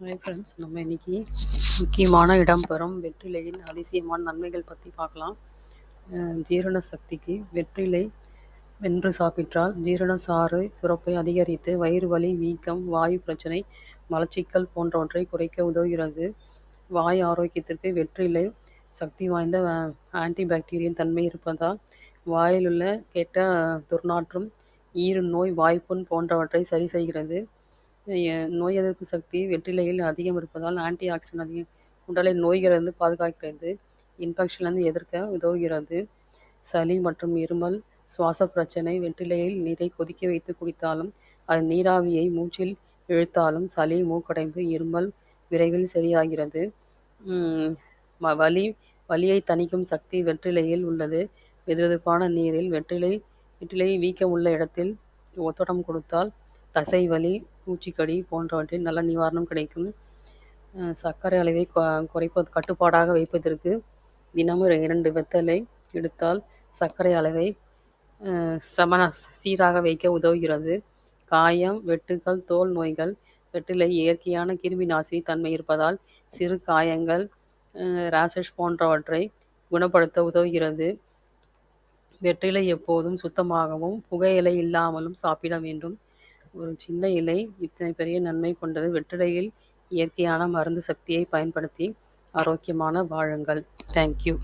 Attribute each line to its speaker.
Speaker 1: Hi friends நம்ம இன்னைக்கு முக்கியமான இடம் பெறும் வெற்றிலையின் அதிசயமான நன்மைகள் பற்றி பார்க்கலாம். ஜீரண சக்திக்கு வெற்றிலை வென்று சாப்பிட்டால் ஜீரண சாறு சுரப்பை அதிகரித்து வயிறு வலி வீக்கம் வாயு பிரச்சனை மலச்சிக்கல் போன்றவற்றை குறைக்க உதவுகிறது. வாய் ஆரோக்கியத்திற்கு வெற்றிலை சக்தி வாய்ந்த ஆன்டிபாக்டீரியன் தன்மை இருப்பதால் வாயிலுள்ள கெட்ட துர்நாற்றம் ஈறு நோய் வாய்ப்புண் போன்றவற்றை சரி செய்கிறது. நோய் எதிர்ப்பு சக்தி வெற்றிலையில் அதிகம் இருப்பதால் ஆன்டி ஆக்சிடென்ட் அதிகம் உடலை நோய்களிலிருந்து பாதுகாக்கிறது. இன்ஃபெக்ஷன்லேருந்து எதிர்க்க உதவுகிறது. சளி மற்றும் இருமல் சுவாச பிரச்சனை வெற்றிலையில் நீரை கொதிக்க வைத்து குடித்தாலும் அது நீராவியை மூச்சில் இழுத்தாலும் சளி மூக்கடைந்து இருமல் விரைவில் சரியாகிறது. வலி வலியை தணிக்கும் சக்தி வெற்றிலையில் உள்ளது. வெதுவெதுப்பான நீரில் வெற்றிலை வெற்றிலை வீக்கம் உள்ள இடத்தில் ஒத்தடம் கொடுத்தால் தசை வலி பூச்சிக்கடி போன்றவற்றின் நல்ல நிவாரணம் கிடைக்கும். சர்க்கரை அளவை குறைப்பது கட்டுப்பாடாக வைப்பதற்கு தினமும் இரண்டு வெத்தலை எடுத்தால் சர்க்கரை அளவை சமன சீராக வைக்க உதவுகிறது. காயம் வெட்டுகள் தோல் நோய்கள் வெட்டிலை இயற்கையான கிருமி நாசினி தன்மை இருப்பதால் சிறு காயங்கள் ரேஷஸ் போன்றவற்றை குணப்படுத்த உதவுகிறது. வெற்றிலை எப்போதும் சுத்தமாகவும் புகையிலை இல்லாமலும் சாப்பிட வேண்டும். ஒரு சின்ன இலை இத்தனை பெரிய நன்மை கொண்டது. வெற்றிலையில் இயற்கையான மருந்து சக்தியை பயன்படுத்தி ஆரோக்கியமான வாழுங்கள். தேங்க்யூ